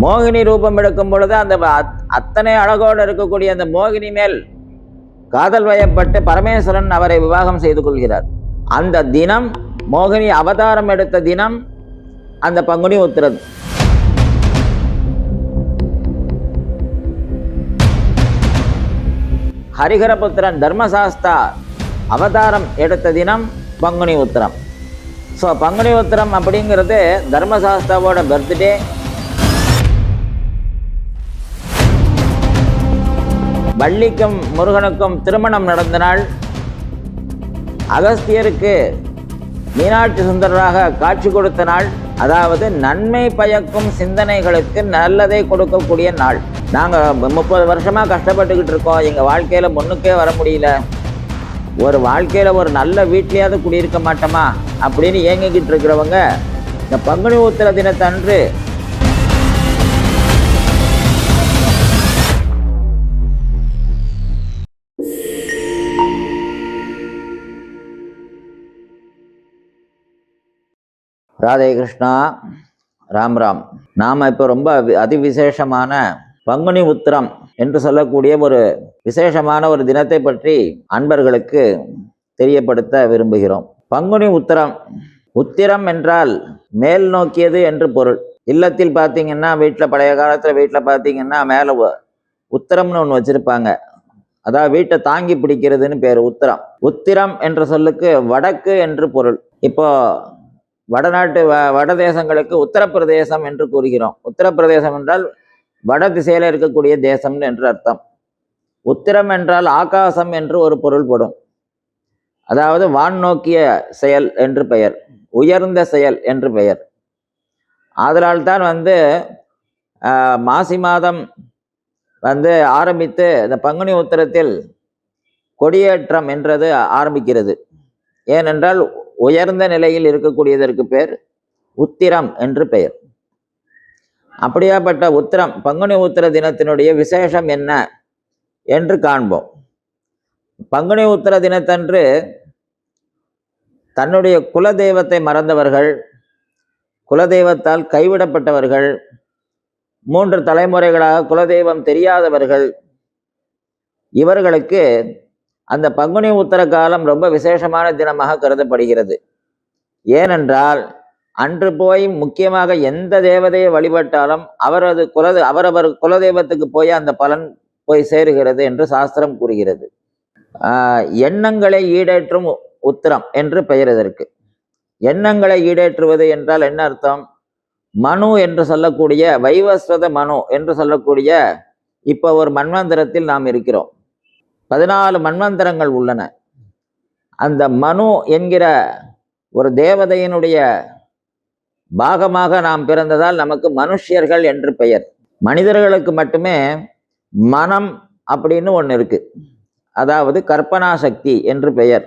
மோகினி ரூபம் எடுக்கும் பொழுது அந்த அத்- அத்தனை அழகோடு இருக்கக்கூடிய அந்த மோகினி மேல் காதல் வயப்பட்டு பரமேஸ்வரன் அவரை விவாகம் செய்து கொள்கிறார். அந்த தினம் மோகினி அவதாரம் எடுத்த தினம் அந்த பங்குனி உத்திரது ஹரிஹரபுத்திரன் தர்மசாஸ்தா அவதாரம் எடுத்த தினம் பங்குனி உத்திரம். ஸோ பங்குனி உத்திரம் அப்படிங்கிறது தர்மசாஸ்தாவோட பர்த்டே வள்ளிக்கும் முருகனுக்கும் திருமணம் நடந்த நாள். அகஸ்தியருக்கு மீனாட்சி சுந்தரராக காட்சி கொடுத்த நாள். அதாவது நன்மை பயக்கும் சிந்தனைகளுக்கு நல்லதை கொடுக்கக்கூடிய நாள். நாங்கள் முப்பது வருஷமாக கஷ்டப்பட்டுக்கிட்டு இருக்கோம். எங்கள் வாழ்க்கையில் முன்னுக்கே வர முடியல. ஒரு வாழ்க்கையில் ஒரு நல்ல வீட்லேயாவது குடியிருக்க மாட்டோமா? அப்படின்னு ஏங்கிக்கிட்டு இருக்கிறவங்க இந்த பங்குனி உத்திர தினத்தன்று ராதே கிருஷ்ணா. ராம் ராம். நாம் இப்போ ரொம்ப அதி அதிவிசேஷமான பங்குனி உத்திரம் என்று சொல்லக்கூடிய ஒரு விசேஷமான ஒரு தினத்தை பற்றி அன்பர்களுக்கு தெரியப்படுத்த விரும்புகிறோம். பங்குனி உத்திரம். உத்திரம் என்றால் மேல் நோக்கியது என்று பொருள். இல்லத்தில் பார்த்தீங்கன்னா வீட்டில் பழைய காலத்தில் வீட்டில் பார்த்தீங்கன்னா மேலே உத்திரம்னு ஒன்று வச்சுருப்பாங்க. அதாவது வீட்டை தாங்கி பிடிக்கிறதுன்னு பேர் உத்திரம். உத்திரம் என்ற சொல்லுக்கு வடக்கு என்று பொருள். இப்போ வடநாட்டு வ வட தேசங்களுக்கு உத்தரப்பிரதேசம் என்று கூறுகிறோம். உத்தரப்பிரதேசம் என்றால் வட திசையில் இருக்கக்கூடிய தேசம் என்று அர்த்தம். உத்திரம் என்றால் ஆகாசம் என்று ஒரு பொருள்படும் அதாவது வான் நோக்கிய செயல் என்று பெயர். உயர்ந்த செயல் என்று பெயர். ஆதலால் தான் வந்து மாசி மாதம் வந்து ஆரம்பித்து இந்த பங்குனி உத்திரத்தில் கொடியேற்றம் என்றது ஆரம்பிக்கிறது. ஏனென்றால் உயர்ந்த நிலையில் இருக்கக்கூடியதற்கு பேர் உத்திரம் என்று பெயர். அப்படியாப்பட்ட உத்திரம் பங்குனி உத்திர தினத்தினுடைய விசேஷம் என்ன என்று காண்போம். பங்குனி உத்திர தினத்தன்று தன்னுடைய குல தெய்வத்தை மறந்தவர்கள் குலதெய்வத்தால் கைவிடப்பட்டவர்கள் மூன்று தலைமுறைகளாக குலதெய்வம் தெரியாதவர்கள் இவர்களுக்கு அந்த பங்குனி உத்தர காலம் ரொம்ப விசேஷமான தினமாக கருதப்படுகிறது. ஏனென்றால் அன்று போய் முக்கியமாக எந்த தேவதையை வழிபட்டாலும் அவரது குல அவரவர் குலதெய்வத்துக்கு போய் அந்த பலன் போய் சேருகிறது என்று சாஸ்திரம் கூறுகிறது. ஆஹ் எண்ணங்களை ஈடேற்றும் உத்தரம் உத்திரம் என்று பெயர் இதற்கு. எண்ணங்களை ஈடேற்றுவது என்றால் என்ன அர்த்தம்? மனு என்று சொல்லக்கூடிய வைவஸ்வத மனு என்று சொல்லக்கூடிய இப்போ ஒரு மன்வந்திரத்தில் நாம் இருக்கிறோம். பதினாலு மன்வந்தரங்கள் உள்ளன. அந்த மனு என்கிற ஒரு தேவதையினுடைய பாகமாக நாம் பிறந்ததால் நமக்கு மனுஷியர்கள் என்று பெயர். மனிதர்களுக்கு மட்டுமே மனம் அப்படின்னு ஒன்று இருக்கு. அதாவது கற்பனா சக்தி என்று பெயர்.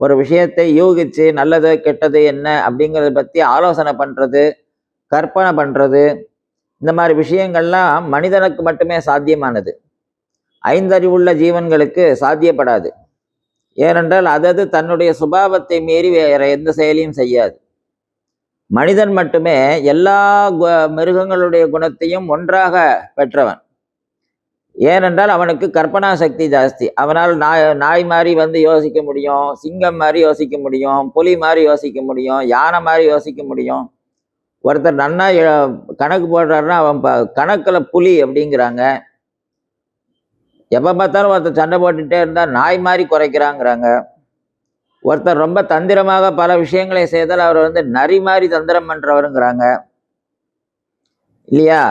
ஒரு விஷயத்தை யூகிச்சு நல்லது கெட்டது என்ன அப்படிங்கிறத பற்றி ஆலோசனை பண்ணுறது கற்பனை பண்ணுறது இந்த மாதிரி விஷயங்கள்லாம் மனிதனுக்கு மட்டுமே சாத்தியமானது. ஐந்தறிவுள்ள ஜீவன்களுக்கு சாத்தியப்படாது. ஏனென்றால் அதது தன்னுடைய சுபாவத்தை மீறி வேற எந்த செயலையும் செய்யாது. மனிதன் மட்டுமே எல்லா கு- மிருகங்களுடைய குணத்தையும் ஒன்றாக பெற்றவன். ஏனென்றால் அவனுக்கு கற்பனா சக்தி ஜாஸ்தி. அவனால் நாய் நாய் மாதிரி வந்து யோசிக்க முடியும் சிங்கம் மாதிரி யோசிக்க முடியும் புலி மாதிரி யோசிக்க முடியும் யானை மாதிரி யோசிக்க முடியும். ஒருத்தர் நன்னா கணக்கு போடுறாருன்னா அவன் ப கணக்கில் புலி அப்படிங்கிறாங்க. எப்போ பார்த்தாலும் ஒருத்தர் சண்டை போட்டுட்டே இருந்தால் நாய் மாதிரி குறைக்கிறாங்கிறாங்க. ஒருத்தர் ரொம்ப தந்திரமாக பல விஷயங்களை செய்தால் அவர் வந்து நரி மாதிரி தந்திரம் பண்ணுறவருங்கிறாங்க இல்லையா?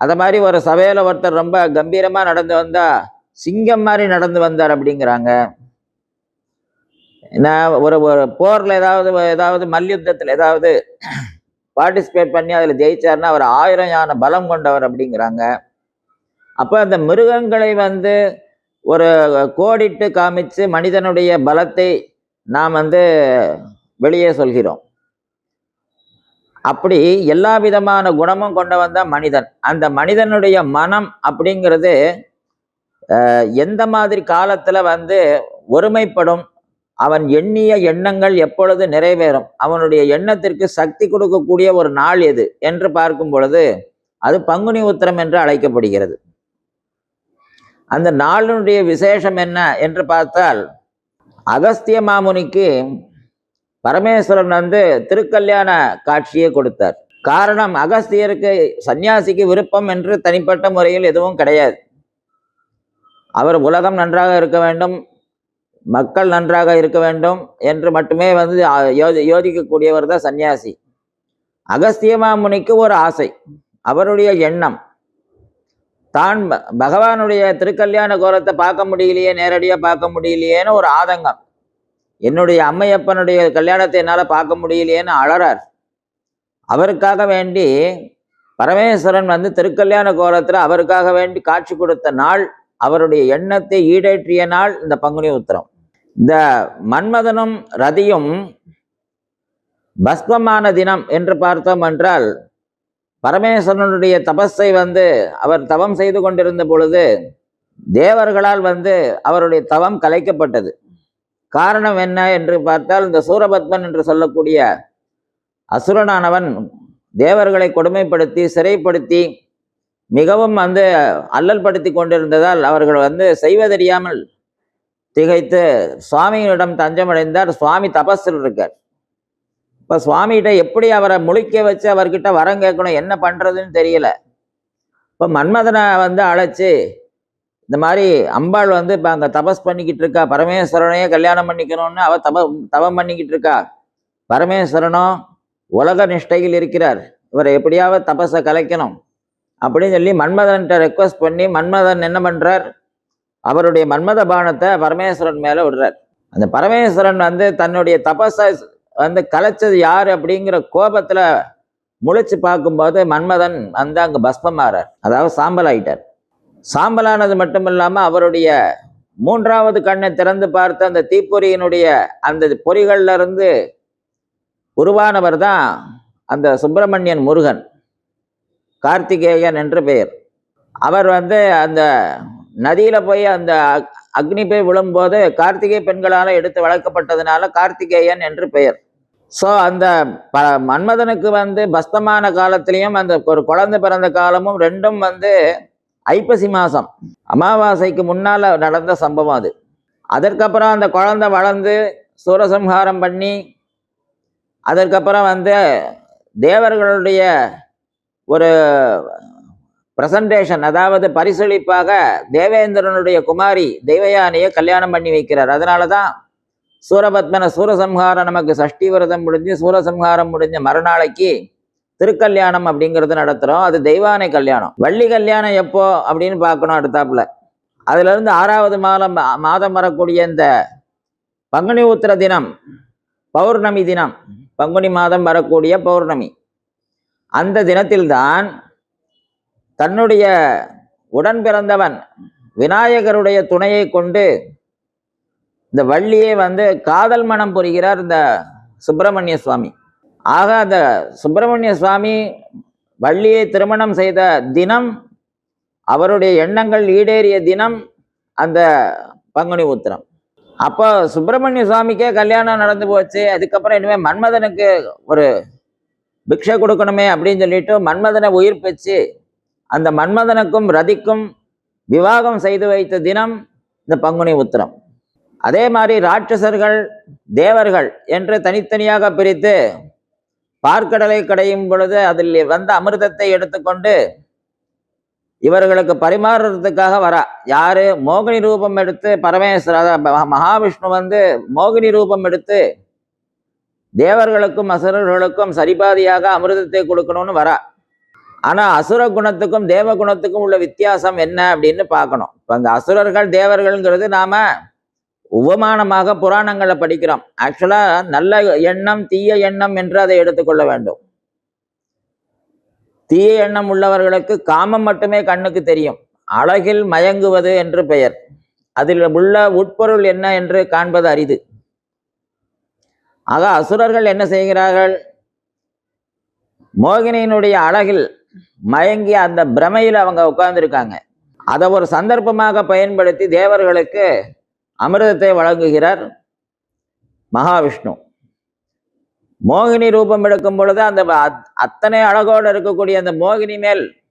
அத மாதிரி ஒரு சபையில் ஒருத்தர் ரொம்ப கம்பீரமாக நடந்து வந்தால் சிங்கம் மாதிரி நடந்து வந்தார் அப்படிங்கிறாங்க. நான் ஒரு ஒரு போரில் ஏதாவது ஏதாவது மல்யுத்தத்தில் ஏதாவது பார்ட்டிசிபேட் பண்ணி அதில் ஜெயிச்சாருன்னா அவர் ஆயிரம் யானை பலம் கொண்டவர் அப்படிங்கிறாங்க. அப்போ அந்த மிருகங்களை வந்து ஒரு கோடிட்டு காமிச்சு மனிதனுடைய பலத்தை நாம் வந்து வெளியே சொல்கிறோம். அப்படி எல்லா விதமான குணமும் கொண்டவன் தான் மனிதன். அந்த மனிதனுடைய மனம் அப்படிங்கிறது எந்த மாதிரி காலத்தில் வந்து ஒருமைப்படும் அவன் எண்ணிய எண்ணங்கள் எப்பொழுது நிறைவேறும் அவனுடைய எண்ணத்திற்கு சக்தி கொடுக்கக்கூடிய ஒரு நாள் எது என்று பார்க்கும் பொழுது அது பங்குனி உத்திரம் என்று அழைக்கப்படுகிறது. அந்த நாளினுடைய விசேஷம் என்ன என்று பார்த்தால் அகஸ்திய மாமுனிக்கு பரமேஸ்வரன் வந்து திருக்கல்யாண காட்சியை கொடுத்தார். காரணம் அகஸ்தியருக்கு சன்னியாசிக்கு விருப்பம் என்று தனிப்பட்ட முறையில் எதுவும் கிடையாது. அவர் உலகம் நன்றாக இருக்க வேண்டும் மக்கள் நன்றாக இருக்க வேண்டும் என்று மட்டுமே வந்து ஆ- யோசிக்கக்கூடியவர் தான் சன்னியாசி அகஸ்திய மாமுனிக்கு ஒரு ஆசை அவருடைய எண்ணம் தான் பகவானுடைய திருக்கல்யாண கோலத்தை பார்க்க முடியலையே நேரடியாக பார்க்க முடியலையேன்னு ஒரு ஆதங்கம். என்னுடைய அம்மையப்பனுடைய கல்யாணத்தை என்னால் பார்க்க முடியலையேன்னு அழறார் அவருக்காக வேண்டி பரமேஸ்வரன் வந்து திருக்கல்யாண கோலத்தில் அவருக்காக வேண்டி காட்சி கொடுத்த நாள் அவருடைய எண்ணத்தை ஈடேற்றிய நாள் இந்த பங்குனி உத்திரம். இந்த மன்மதனும் ரதியும் பஸ்மமான தினம் என்று பார்த்தோம் என்றால் பரமேஸ்வரனுடைய தபஸை வந்து அவர் தவம் செய்து கொண்டிருந்த பொழுது தேவர்களால் வந்து அவருடைய தவம் கலைக்கப்பட்டது. காரணம் என்ன என்று பார்த்தால் இந்த சூரபத்மன் என்று சொல்லக்கூடிய அசுரனானவன் தேவர்களை கொடுமைப்படுத்தி சிறைப்படுத்தி மிகவும் வந்து அல்லல் படுத்தி கொண்டிருந்ததால் அவர்கள் வந்து செய்வதறியாமல் திகைத்து சுவாமியிடம் தஞ்சமடைந்தார். சுவாமி தபஸில் இருக்கார். இப்போ சுவாமிகிட்ட எப்படி அவரை முழிக்க வச்சு அவர்கிட்ட வரம் கேட்கணும் என்ன பண்ணுறதுன்னு தெரியல. இப்போ மன்மதனை வந்து அழைச்சி இந்த மாதிரி அம்பாள் வந்து இப்போ அங்கே தபஸ் பண்ணிக்கிட்டு இருக்கா பரமேஸ்வரனையே கல்யாணம் பண்ணிக்கணும்னு அவ தப தவம் பண்ணிக்கிட்டு இருக்கா. பரமேஸ்வரனும் உலக நிஷ்டையில் இருக்கிறார். இவரை எப்படியாவது தபஸை கலைக்கணும். அப்படின்னு சொல்லி மன்மதன்கிட்ட ரெக்வஸ்ட் பண்ணி மன்மதன் என்ன பண்ணுறார் அவருடைய மன்மத பானத்தை பரமேஸ்வரன் மேலே விடுறார். அந்த பரமேஸ்வரன் வந்து தன்னுடைய தபஸை வந்து கலைச்சது யார் அப்படிங்கிற கோபத்தில் முழிச்சு பார்க்கும்போது மன்மதன் வந்து அங்கே பஸ்பமாறார் அதாவது சாம்பல் ஆயிட்டார் சாம்பலானது மட்டும் இல்லாமல் அவருடைய மூன்றாவது கண்ணை திறந்து பார்த்த அந்த தீப்பொறியினுடைய அந்த பொறிகள்ல இருந்து உருவானவர் தான் அந்த சுப்பிரமணியன் முருகன். கார்த்திகேயன் என்று பெயர். அவர் வந்து அந்த நதியில் போய் அந்த அக்- அக்னி போய் விழும்போது கார்த்திகை பெண்களால் எடுத்து வளர்க்கப்பட்டதுனால கார்த்திகேயன் என்று பெயர். ஸோ அந்த ப மன்மதனுக்கு வந்து பஸ்தமான காலத்திலையும் அந்த ஒரு குழந்தை பிறந்த காலமும் ரெண்டும் வந்து ஐப்பசி மாதம் அமாவாசைக்கு முன்னால் நடந்த சம்பவம் அது. அதற்கப்புறம் அந்த குழந்தை வளர்ந்து சூரசம்ஹாரம் பண்ணி அதற்கப்புறம் வந்து தேவர்களுடைய ஒரு பிரசன்டேஷன் அதாவது பரிசளிப்பாக தேவேந்திரனுடைய குமாரி தெய்வயானையை கல்யாணம் பண்ணி வைக்கிறார். அதனால தான் சூரபத்மன சூரசம்ஹாரம் நமக்கு சஷ்டி விரதம் முடிஞ்சு சூரசம்ஹாரம் முடிஞ்ச மறுநாளைக்கு திருக்கல்யாணம் அப்படிங்கிறது நடத்துகிறோம் அது தெய்வானை கல்யாணம். வள்ளி கல்யாணம் எப்போ அப்படின்னு பார்க்கணும் அடுத்தாப்புல. அதுலேருந்து ஆறாவது மாதம் மாதம் வரக்கூடிய இந்த பங்குனி உத்திர தினம் பௌர்ணமி தினம் பங்குனி மாதம் வரக்கூடிய பௌர்ணமி. அந்த தினத்தில்தான் தன்னுடைய உடன் பிறந்தவன் விநாயகருடைய துணையை கொண்டு இந்த வள்ளியை வந்து காதல் மனம் புரிகிறார் இந்த சுப்பிரமணிய சுவாமி. ஆக அந்த சுப்பிரமணிய சுவாமி வள்ளியை திருமணம் செய்த தினம் அவருடைய எண்ணங்கள் ஈடேறிய தினம் அந்த பங்குனி உத்திரம். அப்போ சுப்பிரமணிய சுவாமிக்கே கல்யாணம் நடந்து போச்சு. அதுக்கப்புறம் இனிமேல் மன்மதனுக்கு ஒரு பிக்ஷை கொடுக்கணுமே அப்படின்னு சொல்லிட்டு மன்மதனை உயிர் பெற்று அந்த மன்மதனுக்கும் ரதிக்கும் விவாகம் செய்து வைத்த தினம் இந்த பங்குனி உத்திரம். அதே மாதிரி ராட்சசர்கள் தேவர்கள் என்று தனித்தனியாக பிரித்து பார்க்கடலை கடையும் பொழுது அதில் வந்த அமிர்தத்தை எடுத்துக்கொண்டு இவர்களுக்கு பரிமாறுறதுக்காக வரா யாரு? மோகினி ரூபம் எடுத்து பரமேஸ்வர மகாவிஷ்ணு வந்து மோகினி ரூபம் எடுத்து தேவர்களுக்கும் அசுரர்களுக்கும் சரிபாதியாக அமிர்தத்தை கொடுக்கணும்னு வரா. ஆனா அசுர குணத்துக்கும் தேவ குணத்துக்கும் உள்ள வித்தியாசம் என்ன அப்படின்னு பார்க்கணும். இப்போ அந்த அசுரர்கள் தேவர்கள்ங்கிறது நாம உபமானமாக புராணங்களை படிக்கிறோம். ஆக்சுவலா நல்ல எண்ணம் தீய எண்ணம் என்று அதை எடுத்துக்கொள்ள வேண்டும். தீய எண்ணம் உள்ளவர்களுக்கு காமம் மட்டுமே கண்ணுக்கு தெரியும். அழகில் மயங்குவது என்று பெயர். அதில் உள்ள உட்பொருள் என்ன என்று காண்பது அரிது. ஆக அசுரர்கள் என்ன செய்கிறார்கள்? மோகினியினுடைய அழகில் மயங்கி அந்த பிரமையில் அவங்க உட்கார்ந்துருக்காங்க. அதை ஒரு சந்தர்ப்பமாக பயன்படுத்தி தேவர்களுக்கு அமிர்தத்தை வழங்குகிறார் மகாவிஷ்ணு. மோகினி ரூபம் எடுக்கும் பொழுது அந்த அத்- அத்தனை அழகோடு இருக்கக்கூடிய அந்த மோகினி மேல்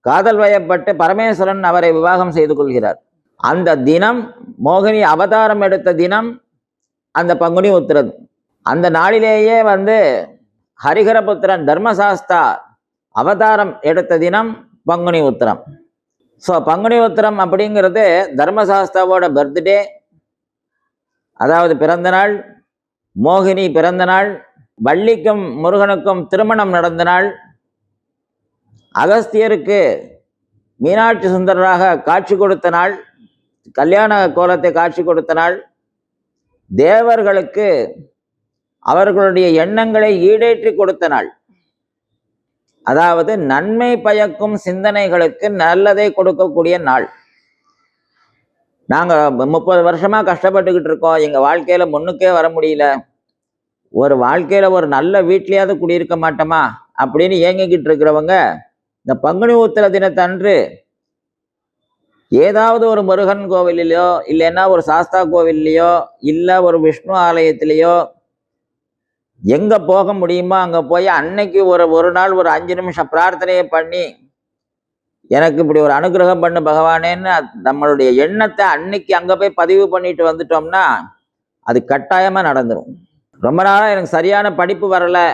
காதல் வயப்பட்டு பரமேஸ்வரன் அவரை விவாகம் செய்து கொள்கிறார். அந்த தினம் மோகினி அவதாரம் எடுத்த தினம் அந்த பங்குனி உத்திரது அந்த நாளிலேயே வந்து ஹரிஹரபுத்திரன் தர்மசாஸ்தா அவதாரம் எடுத்த தினம் பங்குனி உத்திரம். ஸோ பங்குனி உத்திரம் அப்படிங்கிறது தர்மசாஸ்தாவோட பர்த்டே அதாவது பிறந்த நாள் மோகினி பிறந்த நாள் வள்ளிக்கும் முருகனுக்கும் திருமணம் நடந்த நாள் அகஸ்தியருக்கு மீனாட்சி சுந்தரராக காட்சி கொடுத்த நாள் கல்யாண கோலத்தை காட்சி கொடுத்த நாள் தேவர்களுக்கு அவர்களுடைய எண்ணங்களை ஈடேற்றி கொடுத்த நாள். அதாவது நன்மை பயக்கும் சிந்தனைகளுக்கு நல்லதை கொடுக்கக்கூடிய நாள். நாங்கள் முப்பது வருஷமா கஷ்டப்பட்டுக்கிட்டு இருக்கோம். எங்கள் வாழ்க்கையில முன்னுக்கே வர முடியல. ஒரு வாழ்க்கையில ஒரு நல்ல வீட்லயாவது குடியிருக்க மாட்டோமா? அப்படின்னு ஏங்கிக்கிட்டு இருக்கிறவங்க இந்த பங்குனி உத்திர தினத்தன்று ஏதாவது ஒரு முருகன் கோவிலிலோ இல்லைன்னா ஒரு சாஸ்தா கோவில்லையோ இல்லை ஒரு விஷ்ணு ஆலயத்திலேயோ எங்கே போக முடியுமோ அங்கே போய் அன்னைக்கு ஒரு ஒரு நாள் ஒரு அஞ்சு நிமிஷம் பிரார்த்தனையை பண்ணி எனக்கு இப்படி ஒரு அனுகிரகம் பண்ணு பகவானேன்னு நம்மளுடைய எண்ணத்தை அன்னைக்கு அங்கே போய் பதிவு பண்ணிட்டு வந்துட்டோம்னா அது கட்டாயமாக நடந்துடும் ரொம்ப நாளாக எனக்கு சரியான படிப்பு வரலை.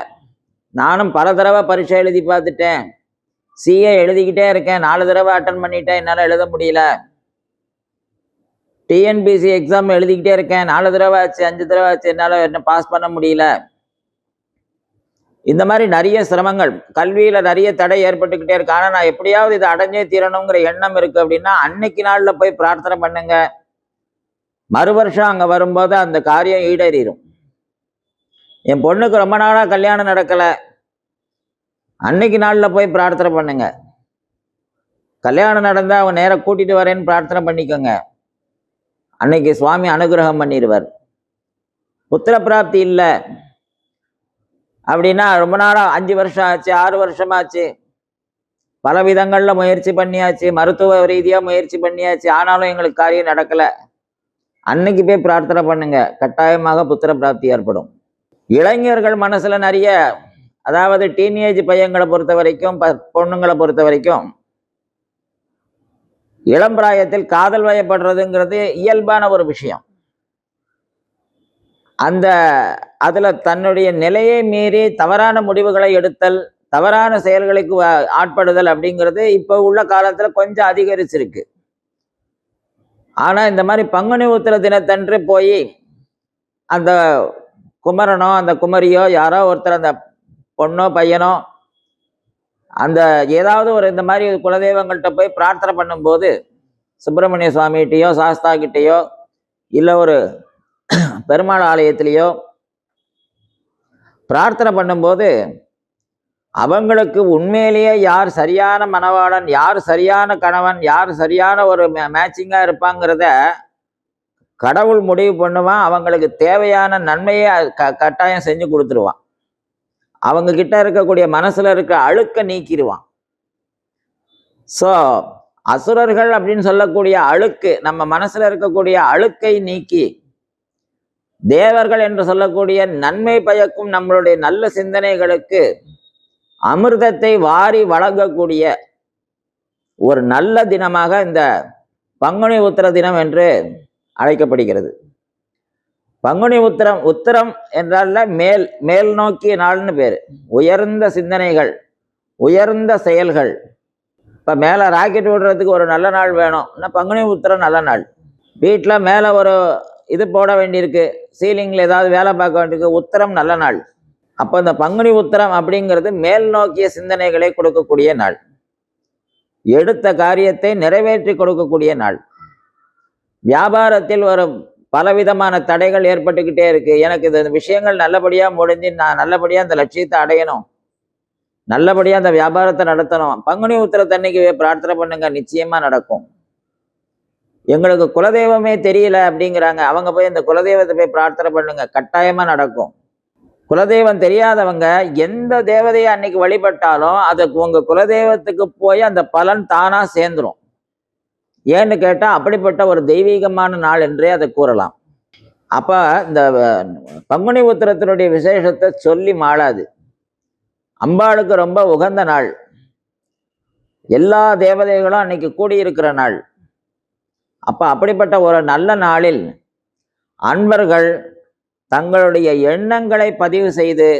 நானும் பல தடவை பரீட்சை எழுதி பார்த்துட்டேன். சிஏ எழுதிக்கிட்டே இருக்கேன். நாலு தடவை அட்டன் பண்ணிட்டேன். என்னால் எழுத முடியல. டிஎன்பிசி எக்ஸாம் எழுதிக்கிட்டே இருக்கேன். நாலு தடவை ஆச்சு அஞ்சு தடவை ஆச்சு. என்னால் என்ன பாஸ் பண்ண முடியல. இந்த மாதிரி நிறைய சிரமங்கள். கல்வியில நிறைய தடை ஏற்பட்டுக்கிட்டே இருக்கு. ஆனால் நான் எப்படியாவது இதை அடைஞ்சே தீரணுங்கிற எண்ணம் இருக்கு அப்படின்னா அன்னைக்கு நாளில் போய் பிரார்த்தனை பண்ணுங்க. மறு வருஷம் அங்கே வரும்போது அந்த காரியம் ஈடேறிடும் என் பொண்ணுக்கு ரொம்ப நாளாக கல்யாணம் நடக்கலை. அன்னைக்கு நாளில் போய் பிரார்த்தனை பண்ணுங்க. கல்யாணம் நடந்தால் அவன் நேரம் கூட்டிட்டு வரேன்னு பிரார்த்தனை பண்ணிக்கோங்க. அன்னைக்கு சுவாமி அனுகிரகம் பண்ணிடுவார் புத்திர பிராப்தி இல்லை. அப்படின்னா ரொம்ப நாளாக அஞ்சு வருஷம் ஆச்சு ஆறு வருஷம் ஆச்சு பல விதங்களில் முயற்சி பண்ணியாச்சு மருத்துவ ரீதியாக முயற்சி பண்ணியாச்சு ஆனாலும் எங்களுக்கு காரியம் நடக்கலை. அன்னைக்கு போய் பிரார்த்தனை பண்ணுங்க. கட்டாயமாக புத்திர பிராப்தி ஏற்படும். இளைஞர்கள் மனசில் நிறைய அதாவது டீனேஜ் பையங்களை பொறுத்த வரைக்கும் ப- பொண்ணுங்களை பொறுத்த வரைக்கும் இளம் பிராயத்தில் காதல் வயப்படுறதுங்கிறது இயல்பான ஒரு விஷயம். அந்த அதில் தன்னுடைய நிலையை மீறி தவறான முடிவுகளை எடுத்தல் தவறான செயல்களுக்கு ஆட்படுதல் அப்படிங்கிறது இப்போ உள்ள காலத்தில் கொஞ்சம் அதிகரிச்சிருக்கு. ஆனால் இந்த மாதிரி பங்குனி உத்திர தினத்தன்று போய் அந்த குமரனோ அந்த குமரியோ யாரோ ஒருத்தர் அந்த பொண்ணோ பையனோ அந்த ஏதாவது ஒரு இந்த மாதிரி குலதெய்வங்கள்கிட்ட போய் பிரார்த்தனை பண்ணும்போது சுப்பிரமணிய சுவாமிகிட்டயோ சாஸ்தா கிட்டேயோ இல்லை ஒரு பெருமாள் ஆலயத்திலேயோ பிரார்த்தனை பண்ணும்போது அவங்களுக்கு உண்மையிலேயே யார் சரியான மனவாளன் யார் சரியான கணவன் யார் சரியான ஒரு மேட்சிங்காக இருப்பாங்கிறத கடவுள் முடிவு பண்ணுவான். அவங்களுக்கு தேவையான நன்மையை க கட்டாயம் செஞ்சு கொடுத்துருவான். அவங்க கிட்ட இருக்கக்கூடிய மனசில் இருக்க அழுக்க நீக்கிடுவான் ஸோ அசுரர்கள் அப்படின்னு சொல்லக்கூடிய அழுக்கு நம்ம மனசில் இருக்கக்கூடிய அழுக்கை நீக்கி தேவர்கள் என்று சொல்லக்கூடிய நன்மை பயக்கும் நம்மளுடைய நல்ல சிந்தனைகளுக்கு அமிர்தத்தை வாரி வழங்கக்கூடிய ஒரு நல்ல தினமாக இந்த பங்குனி உத்திர தினம் என்று அழைக்கப்படுகிறது. பங்குனி உத்திரம் உத்திரம் என்றால மேல் மேல் நோக்கிய நாள்னு பேர். உயர்ந்த சிந்தனைகள் உயர்ந்த செயல்கள். இப்போ மேலே ராக்கெட் விடுறதுக்கு ஒரு நல்ல நாள் வேணும். பங்குனி உத்திரம் நல்ல நாள். வீட்டில் மேலே ஒரு இது போட வேண்டியிருக்கு. சீலிங்கில் ஏதாவது வேலை பார்க்க வேண்டியிருக்கு. உத்தரம் நல்ல நாள். அப்போ இந்த பங்குனி உத்தரம் அப்படிங்கிறது மேல் நோக்கிய சிந்தனைகளை கொடுக்கக்கூடிய நாள். எடுத்த காரியத்தை நிறைவேற்றி கொடுக்கக்கூடிய நாள். வியாபாரத்தில் ஒரு பலவிதமான தடைகள் ஏற்பட்டுக்கிட்டே இருக்கு. எனக்கு இந்த விஷயங்கள் நல்லபடியாக முடிஞ்சு நான் நல்லபடியாக அந்த லட்சியத்தை அடையணும். நல்லபடியாக அந்த வியாபாரத்தை நடத்தணும். பங்குனி உத்திரத்தன்னைக்கு போய் பிரார்த்தனை பண்ணுங்க. நிச்சயமா நடக்கும். எங்களுக்கு குலதெய்வமே தெரியல அப்படிங்கிறாங்க. அவங்க போய் இந்த குலதெய்வத்தை போய் பிரார்த்தனை பண்ணுங்க. கட்டாயமா நடக்கும். குலதெய்வம் தெரியாதவங்க எந்த தேவதையை அன்னைக்கு வழிபட்டாலும் அது உங்க குலதெய்வத்துக்கு போய் அந்த பலன் தானா சேர்ந்துரும். ஏன்னு கேட்டா அப்படிப்பட்ட ஒரு தெய்வீகமான நாள் என்றே அதை கூறலாம். அப்ப இந்த பங்குனி உத்திரத்தினுடைய விசேஷத்தை சொல்லி மாளாது. அம்பாளுக்கு ரொம்ப உகந்த நாள். எல்லா தேவதைகளும் அன்னைக்கு கூடியிருக்கிற நாள். அப்போ அப்படிப்பட்ட ஒரு நல்ல நாளில் அன்பர்கள் தங்களுடைய எண்ணங்களை பதிவு செய்து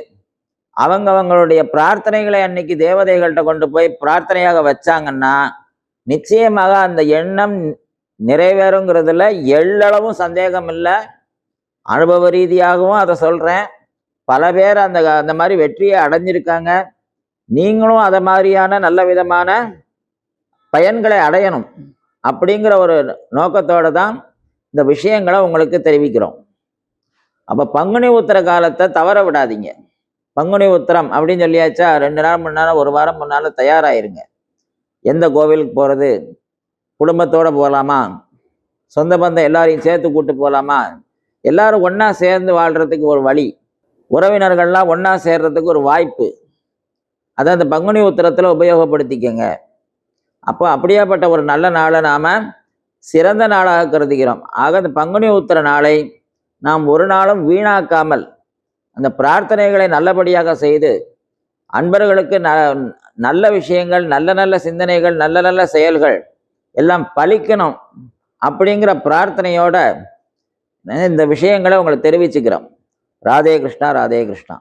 அவங்க அவங்களுடைய பிரார்த்தனைகளை அன்னைக்கு தேவதைகள்கிட்ட கொண்டு போய் பிரார்த்தனையாக வச்சாங்கன்னா நிச்சயமாக அந்த எண்ணம் நிறைவேறுங்கிறதுல எள்ளளவும் சந்தேகம் இல்லை அனுபவ ரீதியாகவும் அதை சொல்கிறேன் பல பேர் அந்த அந்த மாதிரி வெற்றியை அடைஞ்சிருக்காங்க. நீங்களும் அதை மாதிரியான நல்ல விதமான பயன்களை அடையணும். அப்படிங்கிற ஒரு நோக்கத்தோடு தான் இந்த விஷயங்களை உங்களுக்கு தெரிவிக்கிறோம். அப்போ பங்குனி உத்திர காலத்தை தவற விடாதீங்க. பங்குனி உத்திரம் அப்படின்னு சொல்லியாச்சா? ரெண்டு நாள் முன்னால ஒரு வாரம் முன்னால் தயாராயிருங்க. எந்த கோவிலுக்கு போகிறது குடும்பத்தோடு போகலாமா சொந்த பந்தம் எல்லாரையும் சேர்த்து கூட்டு போகலாமா எல்லாரும் ஒன்றா சேர்ந்து வாழ்கிறதுக்கு ஒரு வழி. உறவினர்கள்லாம் ஒன்றா சேர்றதுக்கு ஒரு வாய்ப்பு. அதை அந்த பங்குனி உத்திரத்தில் உபயோகப்படுத்திக்கங்க. அப்போ அப்படியாப்பட்ட ஒரு நல்ல நாளை நாம் சிறந்த நாளாக கருதுகிறோம். ஆக அந்த பங்குனி உத்திர நாளை நாம் ஒரு நாளும் வீணாக்காமல் அந்த பிரார்த்தனைகளை நல்லபடியாக செய்து அன்பர்களுக்கு ந நல்ல விஷயங்கள் நல்ல நல்ல சிந்தனைகள் நல்ல நல்ல செயல்கள் எல்லாம் பழிக்கணும் அப்படிங்கிற பிரார்த்தனையோட இந்த விஷயங்களை உங்களுக்கு தெரிவிச்சுக்கிறோம். ராதே கிருஷ்ணா ராதே கிருஷ்ணா.